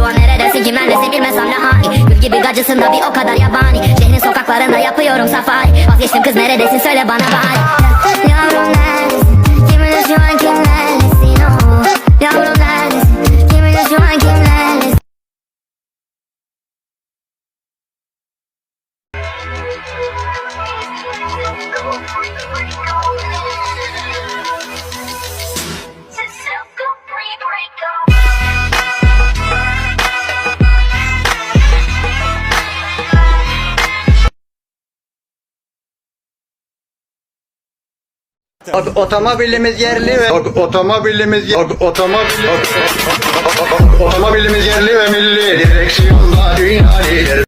şu an neredesin kimlerlesin bilmesem ne hain Gül gibi gacısın da bir o kadar yabani. Şehrin sokaklarında yapıyorum safari. Vazgeçtim kız neredesin söyle bana bari Ot- Otomobilimiz yerli ve ot- otomobilimiz ot- otomobil otomobilimiz yerli ve milli direksiyonda dünya lideri.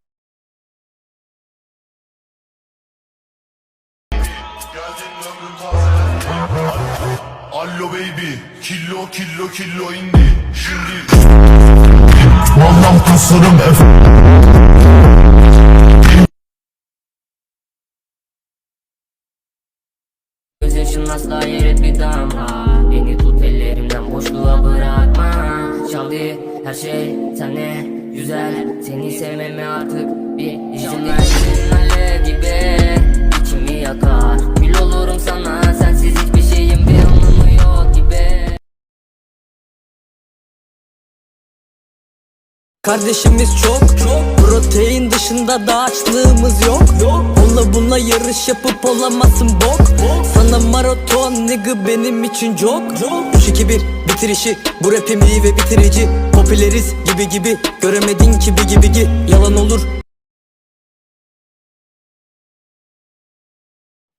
Allo baby, kilo kilo kilo indi Şimdi Vallahi tasarım efe her şey senle güzel Seni sevmeme artık bir izin alev gibi İçimi yakar. Kül olurum sana sensiz hiçbir şeyin bir anlamı yok gibi. Kardeşimiz çok çok. Protein dışında da açlığımız yok. Onunla bununla yarış yapıp olamazsın bok. Sana maraton nigga benim için çok. 3-2-1 bitirişi Bu rapim iyi ve bitirici Popüleriz gibi gibi Göremedin ki bir gibi gi Yalan olur.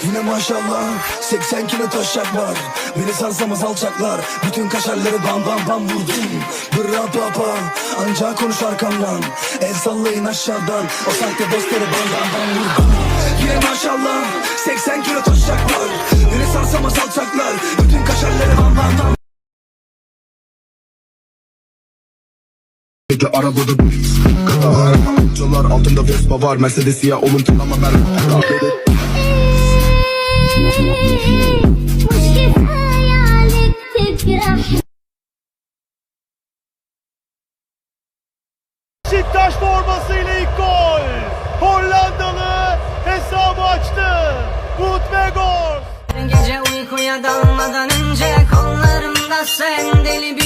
Yine maşallah 80 kilo taşak var Beni sansamaz alçaklar Bütün kaşarları bam bam bam vurdum. Bırra papa Ancak konuş arkamdan El sallayın aşağıdan O sahte dostları bam bam bam vurdum. Yine maşallah 80 kilo taşak var Beni sansamaz alçaklar Bütün kaşarları bam bam bam Peki arabada bu Kadar Amcalar altında Vespa var Mercedes siyah olur ama ben Beşiktaş formasıyla ilk gol. Hollandalı hesabı açtı. Wout Weghorst. Gece uykuya dalmadan önce kollarımda sen Deli biri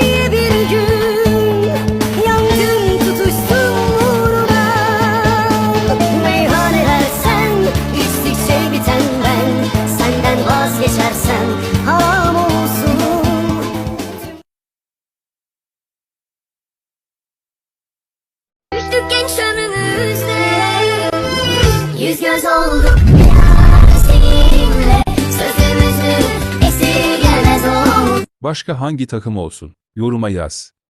diye bir gün Yangın tutuşsun uğruna. Meyhaneler sen içtikçe biten ben. Senden vazgeçersem haram olsun. Düştük genç Yüz göz olduk Başka hangi takım olsun? Yoruma yaz.